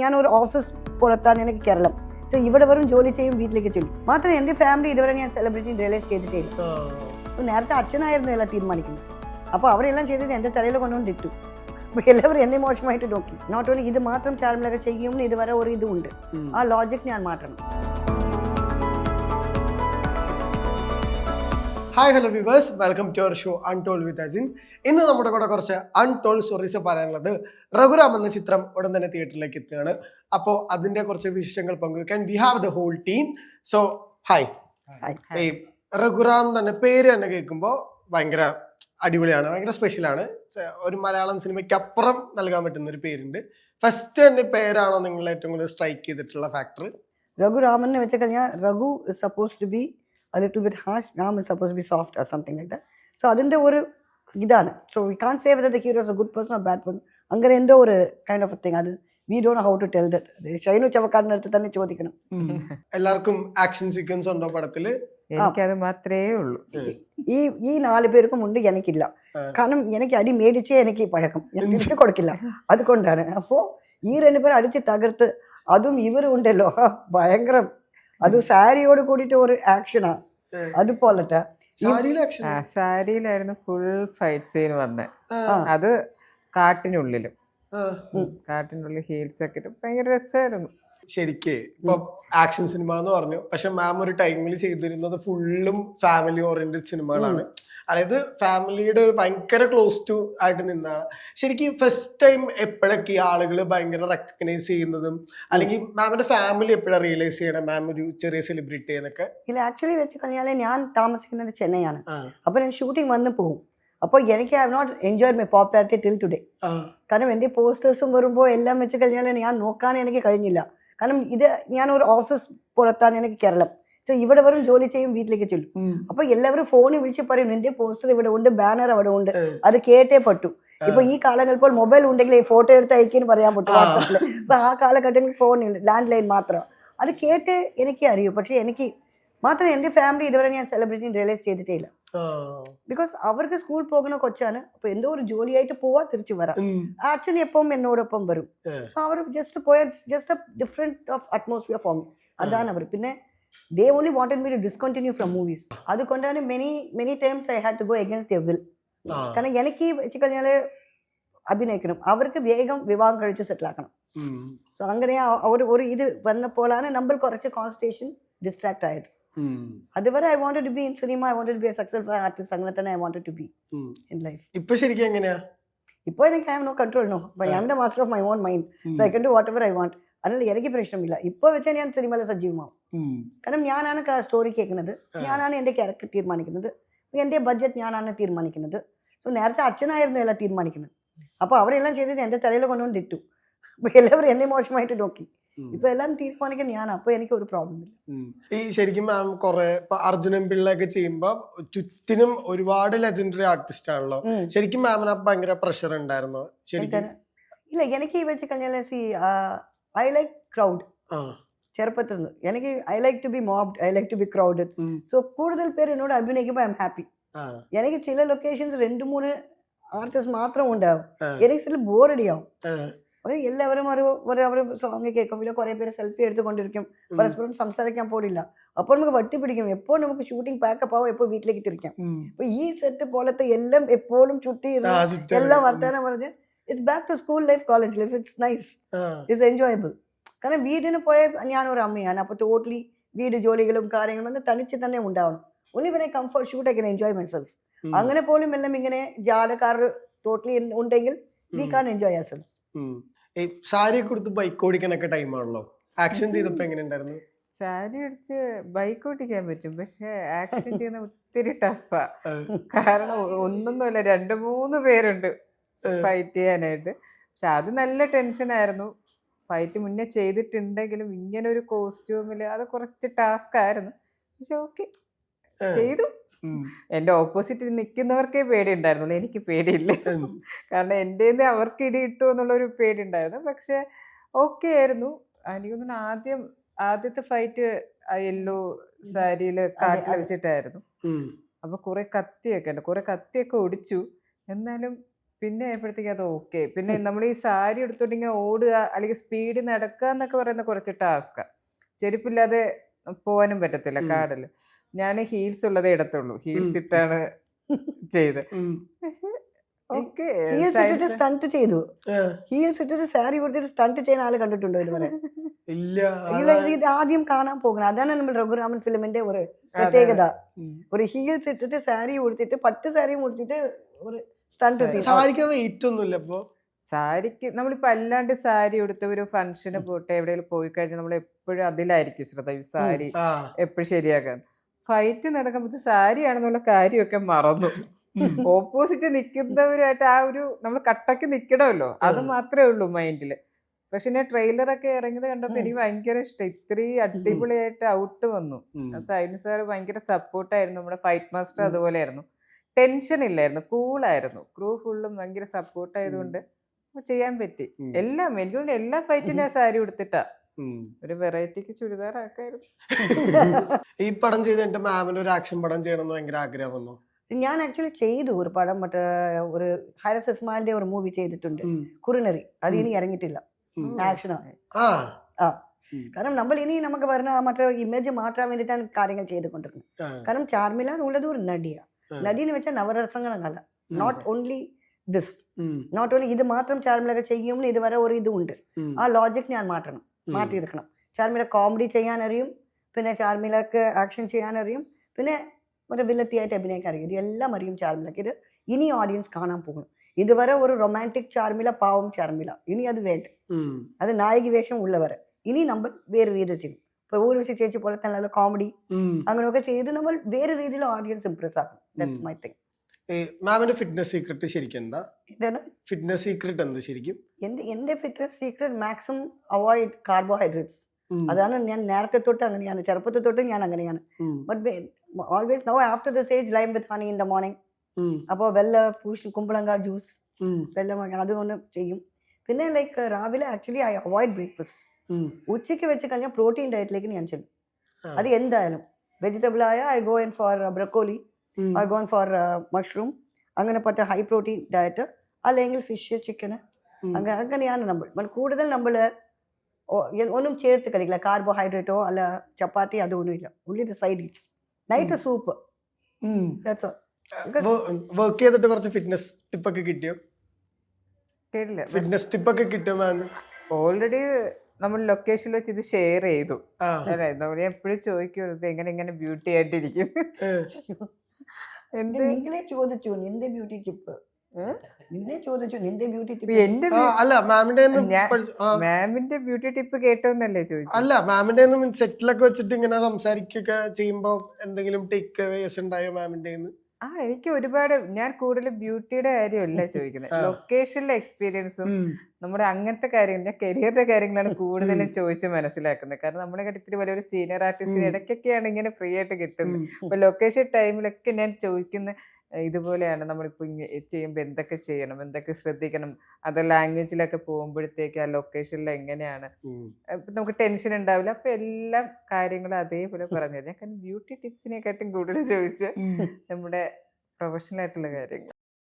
ഞാനൊരു ഓഫീസ് പുറത്താണ് എനിക്ക് കേരളം. സോ ഇവിടെ വെറും ജോലി ചെയ്യും വീട്ടിലേക്ക് ചെല്ലും. മാത്രം എന്റെ ഫാമിലി ഇതുവരെ ഞാൻ സെലിബ്രിറ്റി റിയലൈസ് ചെയ്തിട്ടേ ഇല്ല സോ നേരത്തെ അച്ഛനായിരുന്നു എല്ലാം തീരുമാനിക്കുന്നത്. അപ്പോൾ അവരെല്ലാം ചെയ്തത് എന്റെ തലയിൽ കൊണ്ടുകൊണ്ട് ഇട്ടു. അപ്പോൾ എല്ലാവരും എന്നെ മോശമായിട്ട് നോക്കി. നോട്ട് ഓൺലി ഇത് മാത്രം ചാർമിലൊക്കെ ചെയ്യുമെന്ന് ഇതുവരെ ഒരു ഇതുണ്ട് ആ ലോജിക് ഞാൻ മാറ്റണം. Hi hello viewers welcome to our show untold with Ajin ഇന്ന് നമ്മുടെ കൂടെ കുറച്ച് അൺടോൾ സ്റ്റോറീസ് പറയാനുള്ളത് രഘുരാം എന്ന ചിത്രം ഉടൻ തന്നെ തിയേറ്ററിലേക്ക് എത്തുകയാണ്. അപ്പോൾ അതിന്റെ കുറച്ച് വിശേഷങ്ങൾ പങ്കുവെക്കാൻ we have the whole team so hi. ഈ രഘുറാം തന്നെ പേര് തന്നെ കേൾക്കുമ്പോൾ ഭയങ്കര അടിപൊളിയാണ് ഭയങ്കര സ്പെഷ്യലാണ് ഒരു മലയാളം സിനിമയ്ക്ക് അപ്പുറം നൽകാൻ പറ്റുന്ന ഒരു പേരുണ്ട്. ഫസ്റ്റ് തന്നെ പേരാണോ നിങ്ങൾ ഏറ്റവും കൂടുതൽ സ്ട്രൈക്ക് ചെയ്തിട്ടുള്ള ഫാക്ടർ രഘുരാമൻ എന്ന് വെച്ച് കഴിഞ്ഞാൽ Raghu is supposed to be a little bit harsh. Ram is supposed to be soft or something like that. So അതിന്റെ ഒരു ഇതാണ് so we can say whether the hero is a good person or bad person അങ്ങനെ എന്തോ ഒരു kind of thing അത് we don't how to tell that Shainu ചവക്കാടിന്റെ അടുത്ത് തന്നെ ചോദിക്കണം എല്ലാവർക്കും ആക്ഷൻ സീക്വൻസ് ഉണ്ടോ പടത്തിൽ എനിക്കത് മാത്രമേ ഉള്ളൂ ഈ ഈ നാല് പേർക്കും ഉണ്ട് എനിക്കില്ല ആ. കാരണം എനിക്ക് അടി മേടിച്ചേ എനിക്ക് പഴക്കം ഞാൻ തിരിച്ചു കൊടുക്കില്ല അതുകൊണ്ടാണ് അപ്പോൾ ഈ രണ്ടു പേരും അടിച്ച് തകർത്ത് അതും ഇവരും ഉണ്ടല്ലോ ഭയങ്കരം അത് സാരിയോട് കൂടിയിട്ട് ഒരു ആക്ഷനാ ഉം. അതുപോലത്തെ സാരിയിലെ സാരിയിലായിരുന്നു ഫുൾ ഫൈറ്റ് സീൻ വന്നത് അത് കാട്ടിനുള്ളിലും. കാട്ടിനുള്ളിൽ ഹീൽസ് ഒക്കെ ഇട്ട്. ഭയങ്കര രസമായിരുന്നു. ശരിക്ക് ഇപ്പൊ ആക്ഷൻ സിനിമ എന്ന് പറഞ്ഞു. പക്ഷെ മാം ഒരു ടൈമിൽ ചെയ്തിരുന്നത് ഫുള്ളും ഫാമിലി ഓറിയന്റഡ് സിനിമകളാണ്. അതായത് ഫാമിലിയുടെ ഒരു ഭയങ്കര ക്ലോസ് ടു ആയിട്ട് നിന്നാണ്. ശരിക്കും ഫസ്റ്റ് ടൈം എപ്പോഴൊക്കെ ഈ ആളുകൾ ഭയങ്കര റെക്കഗ്നൈസ് ചെയ്യുന്നതും അല്ലെങ്കിൽ മാമിന്റെ ഫാമിലി എപ്പോഴാണ് റിയലൈസ് ചെയ്യണം? മാം ഒരു ചെറിയ സെലിബ്രിറ്റി എന്നൊക്കെ? ഇല്ല ആക്ച്വലി വെച്ച് കഴിഞ്ഞാൽ ഞാൻ താമസിക്കുന്നത് ചെന്നൈയാണ്. അപ്പൊ അപ്പോൾ ഞാൻ ഷൂട്ടിംഗ് വന്ന് പോകും. അപ്പോൾ എനിക്ക് I have not enjoy my popularity till today കാരണം എന്റെ പോസ്റ്റേഴ്സും വരുമ്പോൾ എല്ലാം വെച്ച് കഴിഞ്ഞാൽ ഞാൻ നോക്കാൻ എനിക്ക് കഴിഞ്ഞില്ല. കാരണം ഇത് ഞാൻ ഒരു ഓഫീസ് പുറത്താണ് എനിക്ക് കേരളം. സോ ഇവിടെ വെറും ജോലി ചെയ്യും വീട്ടിലേക്ക് ചൊല്ലും. അപ്പൊ എല്ലാവരും ഫോണിൽ വിളിച്ച് പറയും എന്റെ പോസ്റ്റർ ഇവിടെ ഉണ്ട് ബാനർ അവിടെ ഉണ്ട്. അത് കേട്ടേ പറ്റൂ. ഇപ്പൊ ഈ കാലങ്ങൾ ഇപ്പോൾ മൊബൈൽ ഉണ്ടെങ്കിൽ ഫോട്ടോ എടുത്ത് അയക്കാന്ന് പറയാൻ പറ്റും. വാട്സാപ്പിൽ ഇപ്പൊ ആ കാലഘട്ടങ്ങളിൽ ഫോൺ ലാൻഡ് ലൈൻ മാത്രം. അത് കേട്ട് എനിക്ക് അറിയൂ. പക്ഷെ എനിക്ക് മാത്രം എന്റെ ഫാമിലി ഇതുവരെ ഞാൻ സെലിബ്രിറ്റി റിയലൈസ് ചെയ്തിട്ടേ ഇല്ല ബിക്കോസ് അവർക്ക് സ്കൂൾ പോകുന്ന കൊച്ചാണ് അപ്പൊ എന്തോ ഒരു ജോലിയായിട്ട് പോവാ തിരിച്ചു വരാം. അച്ഛൻ എപ്പം എന്നോടൊപ്പം വരും. സോ അവർ ജസ്റ്റ് പോയ just a different of atmosphere form അതാണ് അവർ. പിന്നെ they only wanted me to discontinue from movies അതുകൊണ്ടാണ് many many times I had to go against the will കാരണം എനിക്ക് വെച്ച് കഴിഞ്ഞാൽ അഭിനയിക്കണം. അവർക്ക് വേഗം വിവാഹം കഴിച്ച് സെറ്റിലാക്കണം സോ അങ്ങനെ ഒരു ഒരു ഇത് വന്നപ്പോഴാണ് നമ്മൾ കുറച്ച് കോൺസെൻട്രേഷൻ ഡിസ്ട്രാക്ട് ആയത്. അതുവരെ I wanted to be in cinema I wanted be a successful artist അങ്ങനെ തന്നെ I wanted to be. In life ഇപ്പൊ ശരിക്കും എങ്ങനെയാ? ഇപ്പൊ എനിക്ക് I have no control no I am. The master of my own mind so I can do whatever I want അതിനുള്ള എനിക്ക് പ്രശ്നമില്ല. ഇപ്പോൾ വെച്ചാൽ ഞാൻ സിനിമയിൽ സജീവമാവും. കാരണം ഞാനാണ് സ്റ്റോറി കേൾക്കുന്നത്. ഞാനാണ് എന്റെ ക്യാരക്ടർ തീരുമാനിക്കുന്നത്. എന്റെ ബഡ്ജറ്റ് ഞാനാണ് തീരുമാനിക്കുന്നത്. സോ നേരത്തെ അച്ഛനായിരുന്നു എല്ലാം തീരുമാനിക്കുന്നത്. അപ്പോൾ അവരെല്ലാം ചെയ്തത് എന്റെ തലയിൽ കൊണ്ടുവന്നിട്ടു അപ്പോൾ എല്ലാവരും എന്നെ മോശമായിട്ട് നോക്കി. ഉം. ഇപ്പോൾ എല്ലാം തീരുമാനിക്കാൻ ഞാൻ അപ്പൊ എനിക്ക് ഒരു പ്രോബ്ലം ഇല്ല. ഈ ശരിക്കും മാം കുറെ അർജുനൻ പിള്ളയൊക്കെ ചെയ്യുമ്പോ ചുറ്റിനും ഒരുപാട് ലെജൻഡറി ആർട്ടിസ്റ്റ് ആണല്ലോ. ശരിക്കും മാമിന് അപ്പൊ ഭയങ്കര പ്രഷർ ഉണ്ടായിരുന്നോ? ശരിക്കും? ഇല്ല എനിക്ക് ഈ വെച്ച് കഴിഞ്ഞാൽ സി ഐ ലൈക്ക് ക്രൗഡ് ആ. ചെറുപ്പത്തിൽ നിന്ന്. എനിക്ക് I like to be mobbed I like to be crowded so കൂടുതൽ പേര് എന്നോട് അഭിനയിക്കുമ്പോൾ ഐ എം ഹാപ്പി എനിക്ക് ചില ലൊക്കേഷൻസ് രണ്ട് മൂന്ന് ആർട്ടിസ്റ്റ് മാത്രം ഉണ്ടാവും. എനിക്ക് ചില ബോറടിയാവും അത് എല്ലാവരും ഒരു ഒരു സോങ് കേൾക്കും. ഇല്ല കുറേ പേര് സെൽഫി എടുത്തുകൊണ്ടിരിക്കും. പരസ്പരം സംസാരിക്കാൻ പോടില്ല അപ്പോൾ നമുക്ക് വട്ടി പിടിക്കും എപ്പോൾ നമുക്ക് ഷൂട്ടിംഗ് പാക്കപ്പ് ആവും എപ്പോൾ വീട്ടിലേക്ക് തിരിക്കാം. അപ്പൊ ഈ സെറ്റ് പോലത്തെ എല്ലാം എപ്പോഴും ചുറ്റി എല്ലാം വർത്തമാനം പറഞ്ഞ് it's back to school life college life it's nice it's enjoyable കാരണം വീടിന് പോയ ഞാനൊരു അമ്മയാണ്. അപ്പോൾ ടോട്ടലി വീട് ജോലികളും കാര്യങ്ങളും ഒന്ന് തനിച്ച് തന്നെ ഉണ്ടാവണം. ഒന്നി ഇവനെ comfort shoot I can enjoy myself അങ്ങനെ പോലും എല്ലാം ഇങ്ങനെ ജാടക്കാർ ടോട്ടലി ഉണ്ടെങ്കിൽ we can enjoy our self. ഈ സാരി കൊടുത്ത് ബൈക്ക് ഓടിക്കാനൊക്കെ ടൈമാണല്ലോ ആക്ഷൻ ചെയ്തപ്പോ എങ്ങനെ ഉണ്ടായിരുന്നു? സാരി അടിച്ച് ബൈക്ക് ഓടിക്കാൻ പറ്റും. പക്ഷെ ആക്ഷൻ ചെയ്യുന്ന ഒത്തിരി ടഫാ കാരണം ഒന്നൊന്നുമല്ല രണ്ട് മൂന്ന് പേരുണ്ട് ഫൈറ്റ് ചെയ്യാനായിട്ട്. പക്ഷെ അത് നല്ല ടെൻഷൻ ആയിരുന്നു. ഫൈറ്റ് മുന്നേ ചെയ്തിട്ടുണ്ടെങ്കിലും ഇങ്ങനെ ഒരു കോസ്റ്റ്യൂമിൽ അത് കുറച്ച് ടാസ്ക് ആയിരുന്നു. പക്ഷെ ഓക്കെ ചെയ്തു. എന്റെ ഓപ്പോസിറ്റ് നിൽക്കുന്നവർക്കേ പേടി ഉണ്ടായിരുന്നുള്ളൂ എനിക്ക് പേടിയില്ല. കാരണം എന്റെ അവർക്ക് ഇടി ഇട്ടു എന്നുള്ളൊരു പേടി ഉണ്ടായിരുന്നു പക്ഷെ ഓക്കെ ആയിരുന്നു. എനിക്ക് തോന്നുന്നു ആദ്യം ആദ്യത്തെ ഫൈറ്റ് ആ യെല്ലോ സാരിയിൽ കാട്ടിൽ വെച്ചിട്ടായിരുന്നു. അപ്പൊ കുറെ കത്തിയൊക്കെ ഉണ്ട്. കുറെ കത്തിയൊക്കെ ഒടിച്ചു. എന്നാലും പിന്നെ ആയപ്പോഴത്തേക്ക് അത് ഓക്കെ. പിന്നെ നമ്മൾ ഈ സാരി എടുത്തോണ്ട് ഇങ്ങനെ ഓടുക അല്ലെങ്കിൽ സ്പീഡ് നടക്കുക എന്നൊക്കെ പറയുന്ന കുറച്ച് ടാസ്കാ ചെരുപ്പില്ലാതെ പോകാനും പറ്റത്തില്ല. കാടിൽ. ഞാൻ ഹീൽസ് ഉള്ളതേ ഇടത്തുള്ളൂ. ഹീൽസ് ഇട്ടാണ് ചെയ്ത്. പക്ഷെ ഹീൽസ് ഇട്ടിട്ട് സ്റ്റണ്ട് ചെയ്തു. ഹീൽസ് ഇട്ടിട്ട് സാരി കൊടുത്തിട്ട് സ്റ്റണ്ട് ചെയ്യുന്ന ആൾ കണ്ടിട്ടുണ്ടോ ഇതുവരെ? ഇല്ല ഇത് അതാ- ആദ്യം കാണാൻ പോകുന്നത്. അതാണ് നമ്മൾ രഘുരാമൻ ഫിലിമിന്റെ ഒരു പ്രത്യേകത. ഒരു ഹീൽസ് ഇട്ടിട്ട് സാരി ഉടുത്തിട്ട് പട്ട് സാരിയും ഉടുത്തിട്ട് ഒരു സ്റ്റണ്ട് സാരിക്ക് വെയിറ്റ് ഒന്നുമില്ല അപ്പൊ സാരിക്ക് നമ്മളിപ്പോ അല്ലാണ്ട് സാരി ഉടുത്ത ഒരു ഫംഗ്ഷന് പോയിട്ട് എവിടെയെങ്കിലും പോയി കഴിഞ്ഞാൽ നമ്മൾ എപ്പോഴും അതിലായിരിക്കും ശ്രദ്ധ. സാരി എപ്പോഴും ശരിയാക്കാൻ. ഫൈറ്റ് നടക്കുമ്പോൾ സാരി ആണെന്നുള്ള കാര്യമൊക്കെ മറന്നു. ഓപ്പോസിറ്റ് നിൽക്കുന്നവരുമായിട്ട് ആ ഒരു നമ്മൾ കട്ടക്ക് നിൽക്കണമല്ലോ. അത് മാത്രമേ ഉള്ളൂ മൈൻഡിൽ പക്ഷെ ഞാൻ ട്രെയിലറൊക്കെ ഇറങ്ങിയത് കണ്ടപ്പോൾ എനിക്ക് ഭയങ്കര ഇഷ്ടം. ഇത്രയും അടിപൊളിയായിട്ട് ഔട്ട് വന്നു. സൈനു സാർ ഭയങ്കര സപ്പോർട്ടായിരുന്നു നമ്മുടെ ഫൈറ്റ് മാസ്റ്റർ അതുപോലെ ആയിരുന്നു ടെൻഷൻ ഇല്ലായിരുന്നു. കൂളായിരുന്നു ക്രൂ ഫുള്ളും ഭയങ്കര സപ്പോർട്ടായതുകൊണ്ട് ചെയ്യാൻ പറ്റി. എല്ലാം എനിക്ക് എല്ലാ ഫൈറ്റിനും ഞാൻ സാരി ഉടുത്തിട്ടാ. ഉം. ഒരു വെറൈറ്റിക്ക് ചുരിദാർ ആക്കായിരുന്നു ഈ പടം ചെയ്തിട്ട് മാമിന് ഒരു ആക്ഷൻ പടം ചെയ്യണമെന്ന് ഭയങ്കര ആഗ്രഹം വന്നു ഞാൻ ആക്ച്വലി ചെയ്തു ഒരു പടം മറ്റേ ഒരു ഹരസ് ഇസ്മാലിന്റെ ഒരു മൂവി ചെയ്തിട്ടുണ്ട്. കുറിനറി. അത് ഇനി ഇറങ്ങിയിട്ടില്ല. ആക്ഷനാണ് ആ. കാരണം നമ്മൾ ഇനി നമുക്ക് വരുന്ന മറ്റേ ഇമേജ് മാറ്റാൻ വേണ്ടിയിട്ടാണ് കാര്യങ്ങൾ ചെയ്തുകൊണ്ടിരിക്കുന്നത്. കാരണം ചാർമില എന്നുള്ളത് ഒരു നടിയ. നടിയെന്ന് നടി എന്ന് വെച്ചാൽ നവരസങ്ങളല്ല not only this not only ഇത് മാത്രം ചാർമിലൊക്കെ ചെയ്യുമെന്ന് ഇതുവരെ ഒരു ഇതുണ്ട് ആ ലോജിക് ഞാൻ മാറ്റണം. മാറ്റിയെടുക്കണം ചാർമില കോമഡി ചെയ്യാൻ അറിയും പിന്നെ ചാർമിലക്ക് ആക്ഷൻ ചെയ്യാൻ അറിയും പിന്നെ ഒരു വില്ലത്തിയായിട്ട് അഭിനയിക്കാൻ അറിയും ഇതെല്ലാം അറിയും ചാർമിലക്ക് ഇത് ഇനി ഓഡിയൻസ് കാണാൻ പോകും ഇതുവരെ ഒരു റൊമാന്റിക് ചാർമില പാവം ചാർമില ഇനി അത് വേണ്ട ഉം. അത് നായകി വേഷം ഉള്ളവരെ ഇനി നമ്മൾ വേറെ രീതിയിൽ ചെയ്യും ഇപ്പോൾ ഊർവശി ചേച്ചി പോലെ തന്നെ നല്ല കോമഡി ഉം. അങ്ങനെയൊക്കെ ചെയ്ത് നമ്മൾ വേറെ രീതിയിൽ ഓഡിയൻസ് ഇംപ്രസ് ആക്കും ദാറ്റ്സ് മൈ തിങ് ഈ മാമിന്റെ ഫിറ്റ്നസ് സീക്രട്ട് ശരിക്കും എന്താ? ഇതാണ് ഫിറ്റ്നസ് സീക്രട്ട് എന്താ ശരിക്കും? എന്റെ എന്റെ fitness secret maximum avoid carbohydrates. അതാണ് ഞാൻ നേരത്തെ തൊട്ട് അങ്ങനെയാണ്. ചെറുപ്പത്തെ തൊട്ട് ഞാൻ അങ്ങനെയാണ്. But always no after the age lime with honey in the morning. അപ്പോൾ വെള്ള പൂശി കുമ്പളങ്ക ജ്യൂസ്. വെള്ളം അതൊന്ന് ചെയ്യും. പിന്നെ ലൈക്ക് രാവിലെ ആക്ച്വലി ഐ അവോയ്ഡ് ബ്രേക്ക്ഫാസ്റ്റ്. ഉച്ചയ്ക്ക് വെച്ച് കഴിഞ്ഞാൽ പ്രോട്ടീൻ ഡയറ്റിലേക്ക് ഞാൻ ചെല്ലും. അത് എന്തായാലും. വെജിറ്റബിൾ ആയ I go in for broccoli. I gone for mushroom. അങ്ങനെ പറ്റ ഹൈ പ്രോട്ടീൻ ഡയറ്റ്. അല്ലെങ്കിൽ ഫിഷ് ചിക്കന്. അങ്ങനെ അങ്ങനെയാണ് നമ്മൾ. കൂടുതൽ നമ്മൾ ഒന്നും ചേർത്ത് കഴിക്കില്ല. കാർബോഹൈഡ്രേറ്റോ അല്ല ചപ്പാത്തി അതൊന്നുമില്ല ഉള്ളി the side it's night soup work ചെയ്തിട്ട് കുറച്ച് ഫിറ്റ്നസ് ടിപ്പൊക്കെ കിട്ടിയോ? കേട്ടില്ല. ഫിറ്റ്നസ് ടിപ്പൊക്കെ കിട്ടിയോ ഓൾറെഡി നമ്മൾ ലൊക്കേഷനിൽ വെച്ച് ഇത് ഷെയർ ചെയ്തു. അല്ലേ? നമ്മൾ എപ്പോഴും ചോദിക്കും എങ്ങനെ ഇങ്ങനെ ബ്യൂട്ടി ആയിട്ടിരിക്കും നിങ്ങളെ ചോദിച്ചു നിന്റെ ബ്യൂട്ടി ടിപ്പ് നിന്നെ ചോദിച്ചു നിന്റെ ബ്യൂട്ടി ടിപ്പ് എന്റെ അല്ല മാമിന്റെ മാമിന്റെ ബ്യൂട്ടി ടിപ്പ് കേട്ടോന്നല്ലേ ചോദിച്ചു? അല്ല മാമിന്റെ സെറ്റിലൊക്കെ വെച്ചിട്ട് ഇങ്ങനെ സംസാരിക്കൊക്കെ ചെയ്യുമ്പോ എന്തെങ്കിലും ടേക്ക് അവേസ് ഉണ്ടായോ മാമിന്റെ ആ എനിക്ക് ഒരുപാട് ഞാൻ കൂടുതൽ ബ്യൂട്ടിയുടെ കാര്യമല്ല ചോദിക്കുന്നത് ലൊക്കേഷനിലെ എക്സ്പീരിയൻസും നമ്മുടെ അങ്ങനത്തെ കാര്യങ്ങൾ ഞാൻ കരിയറിന്റെ കാര്യങ്ങളാണ് കൂടുതലും ചോദിച്ച് മനസ്സിലാക്കുന്നത്. കാരണം നമ്മുടെ ഇത്തിരി വലിയൊരു സീനിയർ ആർട്ടിസ്റ്റിന്. ഇടയ്ക്കൊക്കെയാണ് ഇങ്ങനെ ഫ്രീ ആയിട്ട് കിട്ടുന്നത്. അപ്പൊ ലൊക്കേഷൻ ടൈമിലൊക്കെ ഞാൻ ചോദിക്കുന്ന ഇതുപോലെയാണ് നമ്മളിപ്പോ ഇങ്ങനെ ചെയ്യുമ്പോൾ എന്തൊക്കെ ചെയ്യണം എന്തൊക്കെ ശ്രദ്ധിക്കണം അത് ലാംഗ്വേജിലൊക്കെ പോകുമ്പോഴത്തേക്ക് ആ ലൊക്കേഷനിൽ എങ്ങനെയാണ്? നമുക്ക് ടെൻഷൻ ഉണ്ടാവില്ല. അപ്പൊ എല്ലാ കാര്യങ്ങളും അതേപോലെ പറഞ്ഞു തരാം. കാരണം ബ്യൂട്ടി ടിപ്സിനെക്കാട്ടും കൂടുതൽ ചോദിച്ച് നമ്മുടെ പ്രൊഫഷണൽ ആയിട്ടുള്ള കാര്യങ്ങൾ.